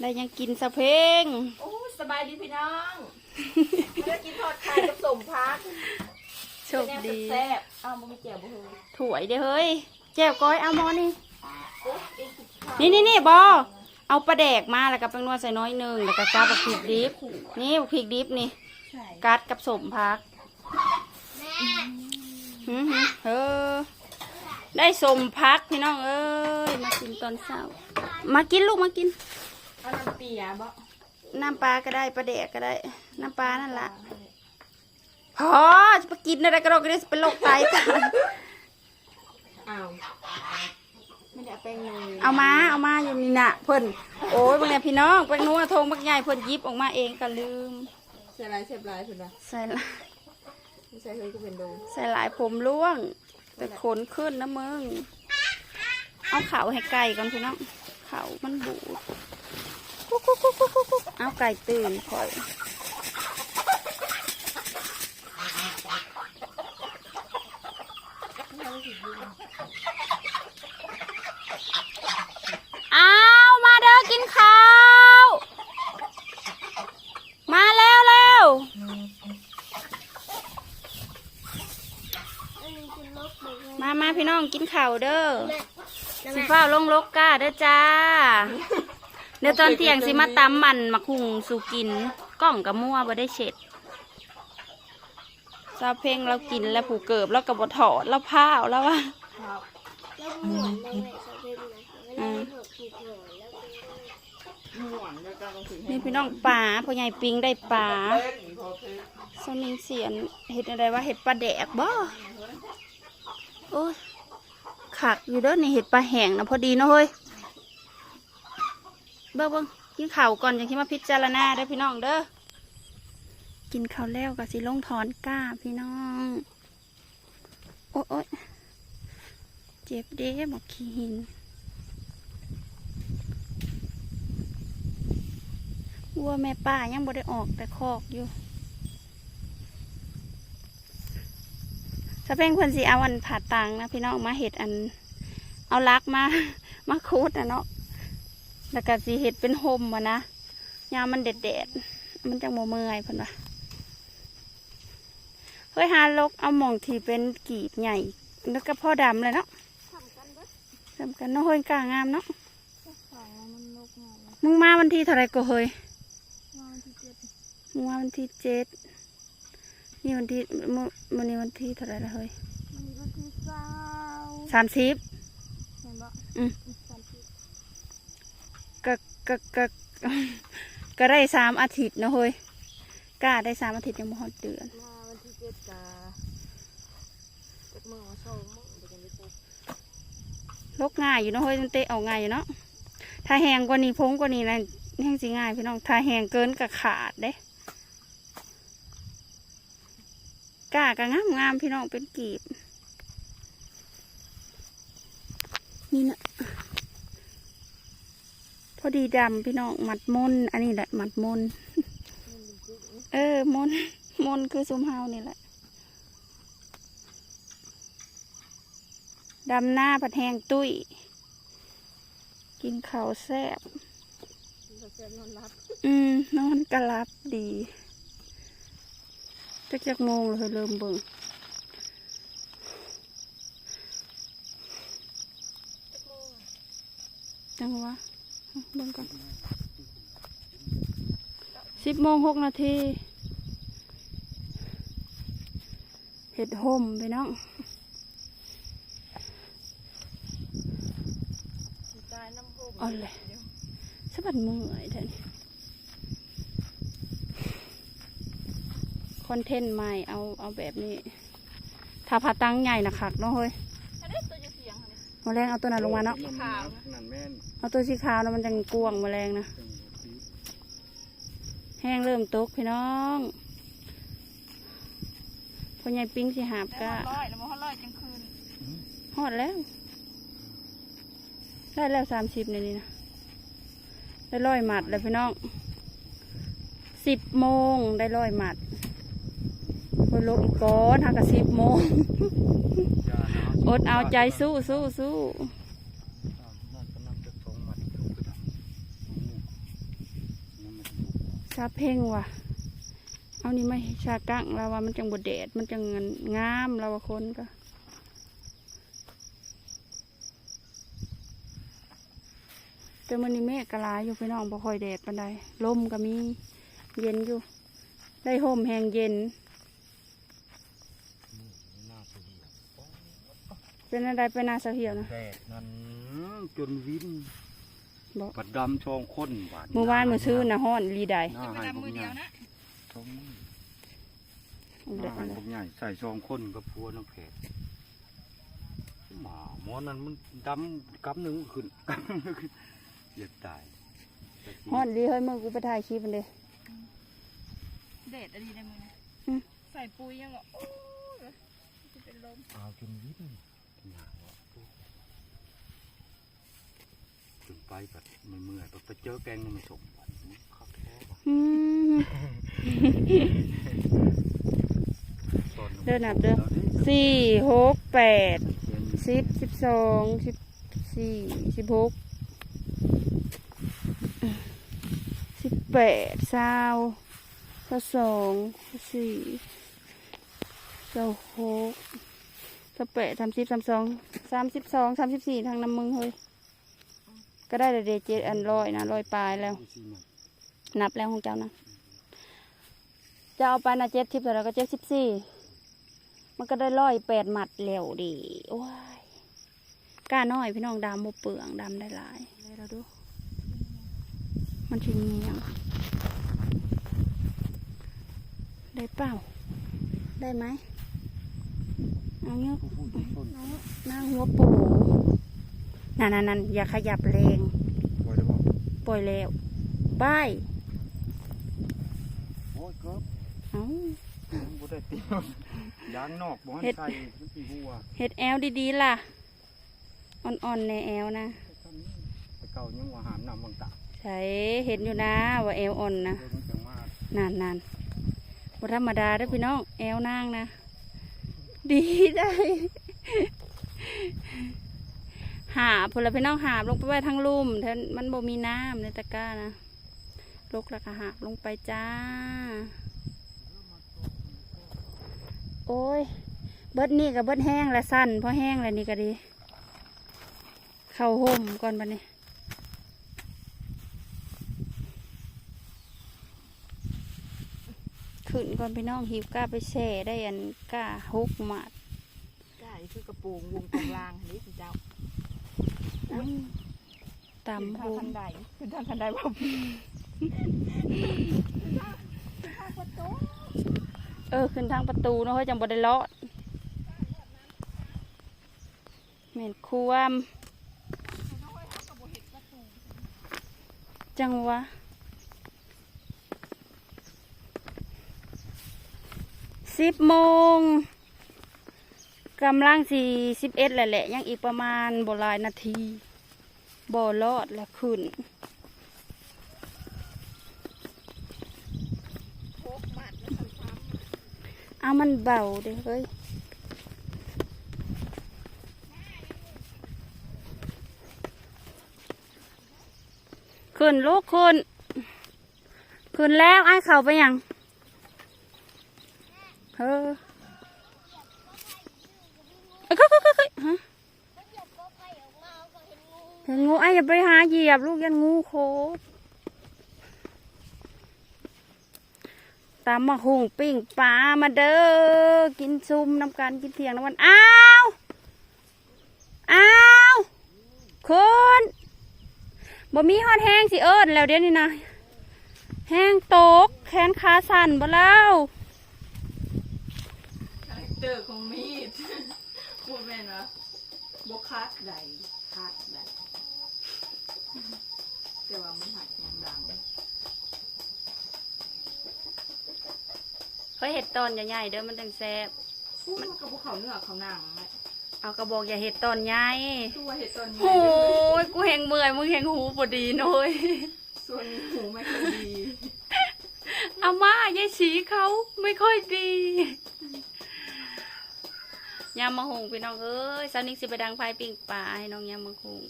ได้ยังกินสะเพงโอ้สบายดีพี่น้องไม่ได้กินทอดไข่กับสมพักโชคดีแซ่บอ้าวมันไม่เจียวบ่เฮ้ยถวยเด้อเฮ้ยแจ้วก้อยเอาหมอนี่โอ้เอ็งกินข้าวนี่นี่นี่บอเอาปลาแดกมาแล้วก็แป้งนวดใส่น้อยหนึ่งแล้วก็กาบักพริกดิบนี่บักพริกดิบนี่ใช่กัดกับสมพักหืมหืมเออได้สมพักพี่น้องเอ้ยมากินตอนเช้ามากินลูกมากิน เอาน้ำเปียบ่น้ำปลาก็ได้ปลาแดกก็ได้ น้ำปลานั่นละพอจะไปกินอะไรก็ได้ก็ได้เป็นโรคไตกันอ้าวไม่ได้เอาแป้งเลยเอามาเอามาอยู่นี่น่ะเพิ่นโอ้ยบางเนี่ยพี่น้องแป้งนัวทงบักใหญ่เพิ่นหยิบออกมาเองก็ลืมใส่ลายเสียบลายเพิ่นว่าใส่ละไม่ใส่เฮ้ยก็เป็นโดงใส่หลายผมร่วง แต่ขนขึ้นนะมึงเอาเขาให้ไก่ก่อนพี่น้องเขามันบูด กุ๊กกุ๊กกุ๊กกุ๊กกุ๊กเอาไก่ตื่นคอยเอามาเด้อกินข้าว มาแล้วเร็วมามาพี่น้องกินข้าวเด้อสิฟ้าลงลกก้าเด้อจ้า ดี๋ยวตอนเที่ยงสิมาตำมันมาคุงสู่กินกล้องกับมั่วบ่ได้เช็ดซาเพ่งเรากินแล้วผูกเกิบแล้วกับบถอดแล้วผ้าวแล้วว่าครับแล้วหมวนในแม่ชอบเล่นนะไม่ได้ถูกถูกหมวนแล้วเป็นม่วนแล้วก็ต้องถึงนี่พี่น้องป่าพ่อใหญ่ปิงได้ป่าเล่นพอคือโซนิงเสียนเห็ดอะไรวะเห็ดปลาแดกบ่โอ้ยขักอยู่เด้อนี่เห็ดปลาแห้งนะพอดีเนาะเฮ้ย เบิ่งเบิ่งกินข้าวก่อนอย่างที่มาพิจารณาเด้อพี่น้องเด้อกินข้าวแล้วก็สิลงถอนก้าพี่น้องโอ๊ยโอ๊ยเจ็บเด้บอกขี้หินวัวแม่ป้ายังบ่ได้ออกแต่คอกอยู่ถ้าเป็นคนสิเอาอันผ่าตังนะพี่น้องมาเห็ดอัน เอาลักมา มาคูดนะเนาะ แล้วก็สิเห็ดเป็นโฮมวะนะยามมันเด็ดเด็ดๆมันจังโมเมื่อยเพิ่นวะเฮ้ยหาลกเอาหม่องที่เป็นกีบใหญ่แล้วก็พ่อดำเลยเนาะทำกันเบิดสำคัญเนาะเฮ้ยกล้างามเนาะสองมันนกงอนมึงมาวันที่เท่าไหรก็เฮ้ยวันที่เจ็ดมึงมาวันที่เจ็ดนี่วันที่มื้อมื้อนี้วันที่เท่าไหรละเฮ้ยมันมีวันที่เก้าสามสิบเห็นบ่อืมสามสิบ ก็ก็ก็ก็ได้สามอาทิตย์เนาะเฮ้ยกล้าได้สามอาทิตย์ยังบ่ฮอดเดือน มาวันที่เจ็ดกาจักมือมาสองมือเดี๋ยวกันไปปุ๊บลกง่ายอยู่เนาะเฮ้ยมันเตะออกง่ายอยู่เนาะ ถ้าแห้งกว่านี้พงกว่านี้นะแห้งสิง่ายพี่น้อง ถ้าแห้งเกินก็ขาดเด้กล้าก็งามงามๆพี่น้องเป็นกีบ นี่นะพ อดีดำพี่น้องมัดมนอันนี้แหละมัดมนเออมนมนคือซุมเฮานี่แหละดำหน้าผัดแหงตุ้ย กินข้าวแซ่บอืมนอนกระลับดีจักจักโมงเลยเริ่มเบิ่งจักมือจังวะ เบิ่งก่อนสิบโมงหกนาทีเห็ดห่มไปน้องสิตายน้ำพุเอาเลยสะบัดมือไอ้ท่านคอนเทนต์ใหม่เอาเอาแบบนี้ ถ้าผ่าตังใหญ่นะคักเนาะเฮ้ย ถ้าได้ตัวจะเสียงค่ะเนี่ยแมลงเอาตัวนั้นลงมาเนาะ ขาวนั่นแม่นเอาตัวสีขาวแล้วมันจังกวงแมลงนะ แห้งเริ่มตกพี่น้องพ่อใหญ่ปิ้งสิหาบแล้วกะมันร้อยแล้วมันร้อยกลางคืนหอดแล้ว ได้แล้วสามสิบในนี้นะได้ร้อยหมัดแล้วพี่น้องสิบโมงได้ร้อยหมัด คนลกอีกก้อนหากับสิบโมงอดเอาใจสู้สู้สู้ชาเพ่งว่ะ เอานี่ไม่ชากังเราว่ามันจังบดแดด มันจังงามเราว่าคนก็แต่มันนี่เมฆกะลายอยู่พี่น้องบ่ค่อยแดดปานใดลมก็มีเย็นอยู่ ได้ห่มแหงเย็น เป็นอะไรเป็นนาเสาเหี่ยวนะแดดนั้นจนวินบอกปัดดำช่องคนบาดเมื่อวานเมื่อซื้อนะฮ้อนลีใดหน้าหายผมใหญ่ช่องเอาหเด็น้ากหายผมใหญ่ใส่ช่องคนกับพัวน้ำแผดหมาหมอนั้นมันดำกำหนึ่งขึ้นกำหนึ่งขึ้นเหยียบตายฮ้อนลีเฮ้ยเมื่อกูไปถ่ายคลิปมันเลยเด็ดอะไรได้มั้ยอืมใส่ปุ๋ยยังอะโอ้ยจะเป็นลมเอาจนวินหนาวอะจน ไปแบบเมื่อยๆไปเจอแกงนี่ไม่สมบัติขับแท้อืมตอนเดินนับเด้อสี่หกแปดสิบสิบสองสิบสี่สิบหกสิบแปดเศร้าเศร้าสองสี่เศร้าหกเศร้าแปดสามสิบสามสองสามสิบสองสามสิบสี่ทางน้ำมึงเฮ้ย ก็ได้แต่เดเจ็ดอันร้อยนะร้อยปลายแล้ว นับแล้วของเจ้านะจะเอาไปนะเจ็ดสิบแล้วก็เจ็ดสิบสี่มันก็ได้ร้อยแปดหมัดแล้วดีโอ้ยกล้าน้อยพี่น้องดำโมเปลืองดำได้หลายเลยเราดู มันชิงเงียงได้เปล่า ได้ไหมเอาเงี้ยหน้าหัวปู นั่นนั่นนั่นอย่าขยับแรงปล่อยได้บ่ปล่อยแล้วบายโอ้ยครับเอ้าบ่ได้เตียวยางนอกบ่ให้เฮ็ดใส่มันสิหัวเห็ดแอลดีๆล่ะ อ่อนๆในแอลนะแต่เก่ายังว่าหามน้ำบางตาใช่เห็นอยู่นะว่าแอลอ่อนนะเดี๋ยวมันจังมานานนานๆบ่ธรรมดาเด้อพี่น้องแอลนางนะ ดีได้ หาพลพี่น้องหาบลงไปไว้ทั้งลุ่มแทนมันบ่มีน้ำในตะกร้านะลกแล้วก็หาบลงไปจ้า โอ้ย เบิดนี่กับเบิดแห้งและสั้นเพราะแห้งแล้วนี่ก็ดี เข้าห่มก่อนบัดนี้ขึ้นก่อนพี่น้องหิวกล้าไปแช่ได้อันกล้าฮกหมาดกล้าคือกระโปรงวงตรงล่างนี้สิเจ้า ตามขึ้นโฮทางมคันไดขึ้นทางคันไดบ่เออขึ้นทางประตูเนาะเฮ้ยจังบ่ได้เลาะเหม็นความจังวะสิบโมง กำลังสี่สิบเอ็ดแหละแหละ ยังอีกประมาณบ่ลายนาทีบ่รอดแล้วขึ้นเอามันเบาเด้เฮ้ยขึ้นลูกขึ้นขึ้นแล้วไอ้เขาไปยังเออเอ้ยเอ้ยเอ้ยเอ้ยฮะ ก็เหยียบก็ไปออกมาก็เห็นงู เห็นงู ไอ้อย่าไปหาเหยียบลูกยันงูโคตตามมาหุงปิ้งปลามาเด้อกินซุ่มน้ำกันกินเทียงน้ำวันอ้าวอ้าวคุณบ่มีฮอดแห้งสิเอิญแล้วเดี๋ยวนี้นะแห้งตกแขนขาสั่นบ่แล้วคาแรคเตอร์ของมีดพูดแม่นะบ่คัดใดคัดใด แต่ว่ามันหักยังดังเฮ้ยเห็ดตอนใหญ่ๆเด้อมันจังแซ่บพูดมันกับภูเขาเนื้อเขาหนังแหละเอากระบอกอย่าเห็ดตอนใหญ่ตัวเห็ดตอนนี้โอ้ยกูแหงเมื่อยมึงแหงหูพอดีหน่อยส่วนหูไม่ค่อยดีเอามายายสีเขาไม่ค่อยดียามมาหงพี่น้องเอ้ยสาวนิกสิไปดังไฟปิ่งปลาให้น้องยามมาหง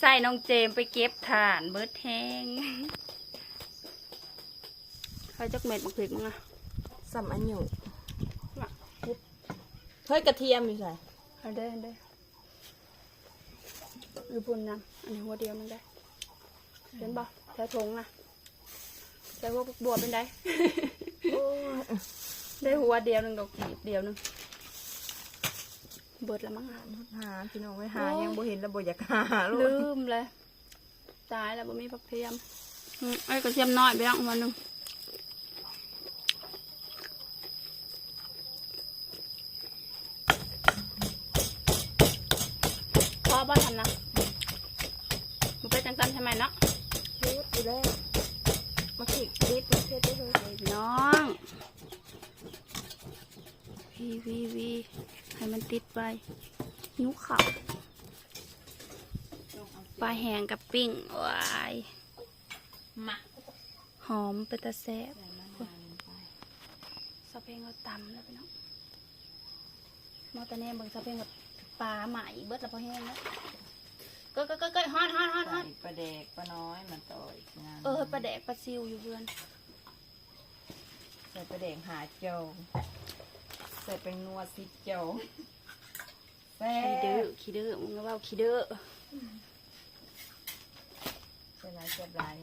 ใส่น้องเจมไปเก็บถ่านเบิดแห้งรจักเม็ดมักพริกมึงอะสัมอันอยู่น่ะเฮ้ยกระเทียมอยู่ใส่เอาได้เอาได้หรือปุ่นนำอันนี้หัวเดียวมันได้เห็นบ่แถวทงนะแต่ว่าบัวเป็นได้โอ้ยได้หัวเดียวหนึ่งดอกกีบเดียวหนึ่ง เบิดละมั้งอะหาพี่น้องไว้หายังบ่เห็นแล้วบ่อยากหาลูลืกมเลยตายแล้วบ่มีผักเทียมอืมไอ้กระเทียมน้อยไปแล้ววันหนึ่งพอบ้านทำนะมันเป็นจังสันใช่ไหมเนาะพูดอยู่แล้วมาขีดดิบมาเทศได้เลยพี่น้องวีวีวี ให้มันติดไปนุกเขาปลาแห้งกับปิ้งว้ายมาหอมเป็นตะแซ่บสะเพงเราตำแล้วพี่น้องมอตะเน่เบิ่งสะเพงแบบปลาใหม่เบิดแล้วพอแห้งแล้วก็ก็ก็ก็ฮอนฮอนฮอนฮอนปลาแดกปลาน้อยมันต่อยงานเออปลาแดกปลาซิวอยู่เพื่อนใส่ปลาแดกหาโจงใส่เป็นนัวซิโจงแซ่ขี้ดื้อบขี้ดื้อมึงก็ว่าขี้ดื้อใส่หลายเจ็บหลาย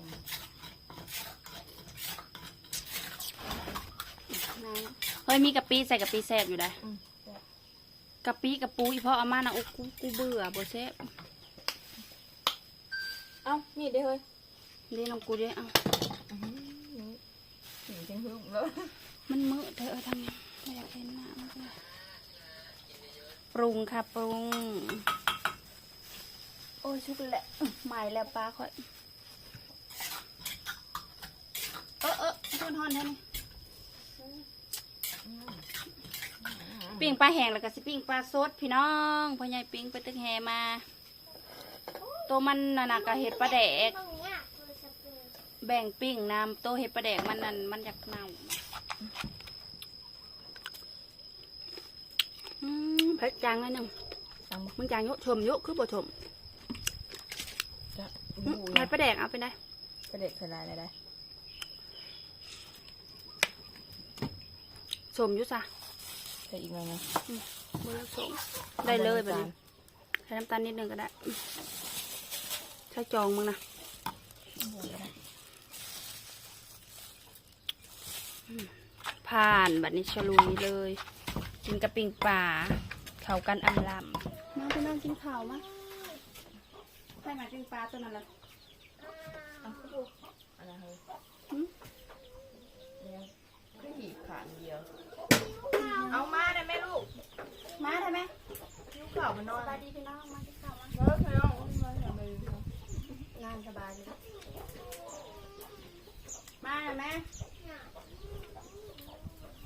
เฮ้ยมีกะปิใส่กะปิแซ่บอยู่ได้อืมแซ่บกะปิกะปูอีพ่อเอามานะโอ้กูกูเบื่อบ่แซ่บเอ้ามีดได้เฮ้ยเรียนของกูด้วยเอ้าอื้อหือนี่ถึงจังหึ่มแล้วมันมืดเธอทำไง ไม่อยากเห็นหน้ามันเลยปรุงค่ะปรุง โอ้ชุบแหละอื้อใหม่แล้วปลาค่อย เออเออทนทอนแท่นี่ปิ้งปลาแห้งแล้วก็สิปิ้งปลาสดพี่น้องพ่อใหญ่ปิ้งไปตึกแหมา ตัวมันน่ะนะก็เห็ดปลาแดก แบ่งปิ้งน้ำตัวเห็ดปลาแดกมันนั่นมันอยากเน่าอืม เผ็ดจางหน่อยหนึ่งตังมึงจางเยอะชมเยอะคือบ่ชมจะอืบูมนะเห็ดปลาแดกเอาไปได้ปลาแดกใส่หลายเลยได้ชมอยู่ซะใส่อีกหน่อยนะบ่อยากชมได้เลยแบบนี้ใส่น้ำตาลนิดนึงก็ได้ใช้จองมึงนะผ่านบัดนี้ฉลุยเลยกินกระปิ่งป่า เขากันอำลำมาพี่น้องกินข้าวมาใครมากินปลาตัวนั้นละเอาเข้าดูอะไรเฮ้ยหืมเนี่ยก็หยิบขาเดียว เอามาได้ไหมลูก มาได้ไหมยิ้วข่าวมันนอนสบายดีพี่น้องมากินข้าวมาเออพี่น้องมาอย่าไปงานสบายเลยนะมาได้ไหม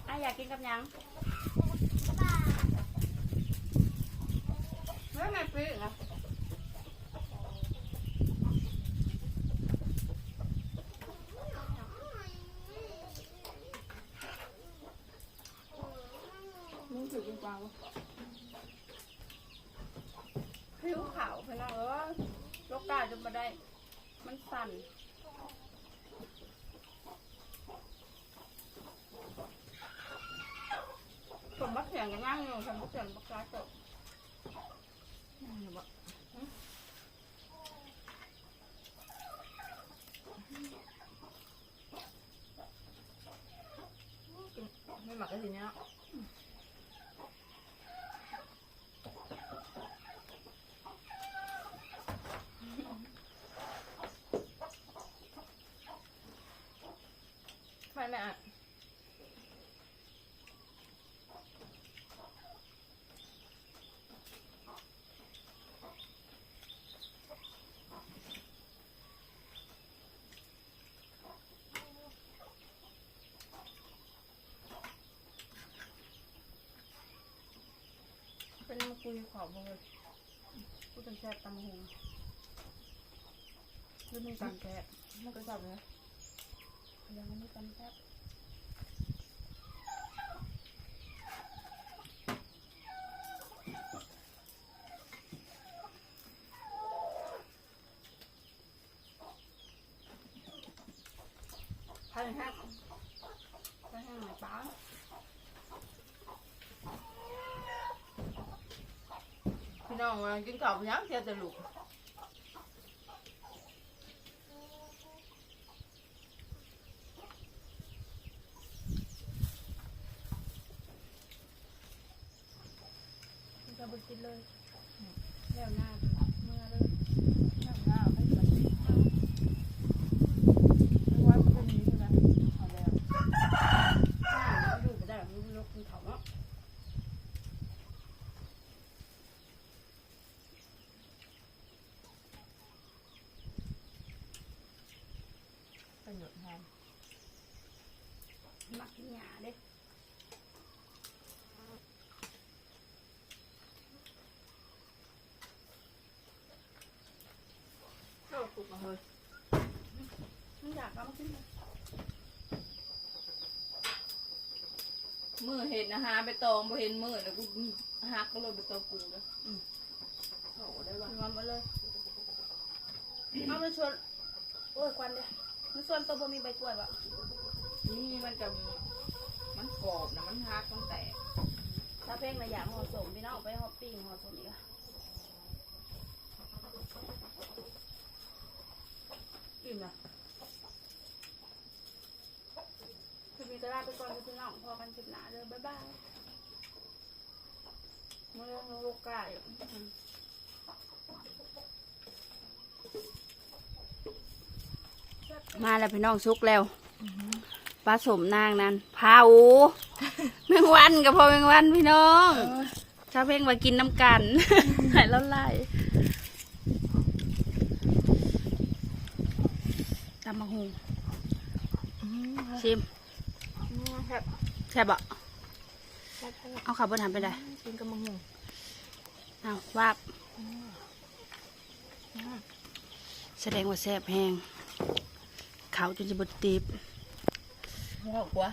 อะอยากกินกับหยัง เฮ้ยไม่ปิ้งอะมึงถือกินกวาผิวขาวพี่น้องเอ้ยโลกาจนมาได้ มันสั่นผมบักเสียงกันย่างอยู่ผมบักเสียงบักกาตก ไม่หมักก็ทีเนี้ยไฟแม่อะ เป็นมะกรูดขอบเลยพูดเป็นแซ่บตำหงหรือไม่ตำแซ่บมันก็ชอบนะยังไม่ตำแซ่บ พันห้า ให้หน่อยป้า พี่น้องว่ากินข้าวพยังเสียแต่ลูก มันจะบุกินเลยแล้วหน้าเมื่อเลย น้ำหน้าไม่ใส่ไม่ว่ามันจะมีใช่ไหมเอาแล้ว หน้ามันอยู่ไม่ได้หรอกมันลกมันเถาเนาะ ประโยชน์แทนมักกินหญ้าเด้เข้าปลุกมาเฮ้ยมันอยากก็มากินเลยมือเห็นนะฮะไปตองบ่เห็นมือแล้วกูหักก็เลยไปตองกูเลยอืมโอ้ได้ว่ะมันมาเลยเอามาชวนโอ้ยควันเด้ มันชวนตัวบ่มีใบกล้วยบ่นี่มันกับมันกรอบนะมันหักมันแตกถ้าเพ่งระอย่างห่อสมพี่น้องเอาไปห่อปิ้งห่อสมอีกอะอิ่มละคือมีกระลาไปก่อนกับพี่น้องพอกันคลิปหน้าเลยบ๊ายบายมาเรื่องโลกาอยู่ มมาแล้วพี่น้องซุกแล้วปลาสมนางนั้นเผาแมงวันกับพอแมงวันพี่น้องชาวเพ่งมากินน้ำกันหายแล้วไล่ตำมะฮุงชิมครับแซ่บอะครับครับเอาขับบนหันไปได้กินกับมังงเอาว่าบแสดงว่าแซ่บแห้ง เขาจนจะบดตีบหัวกว่า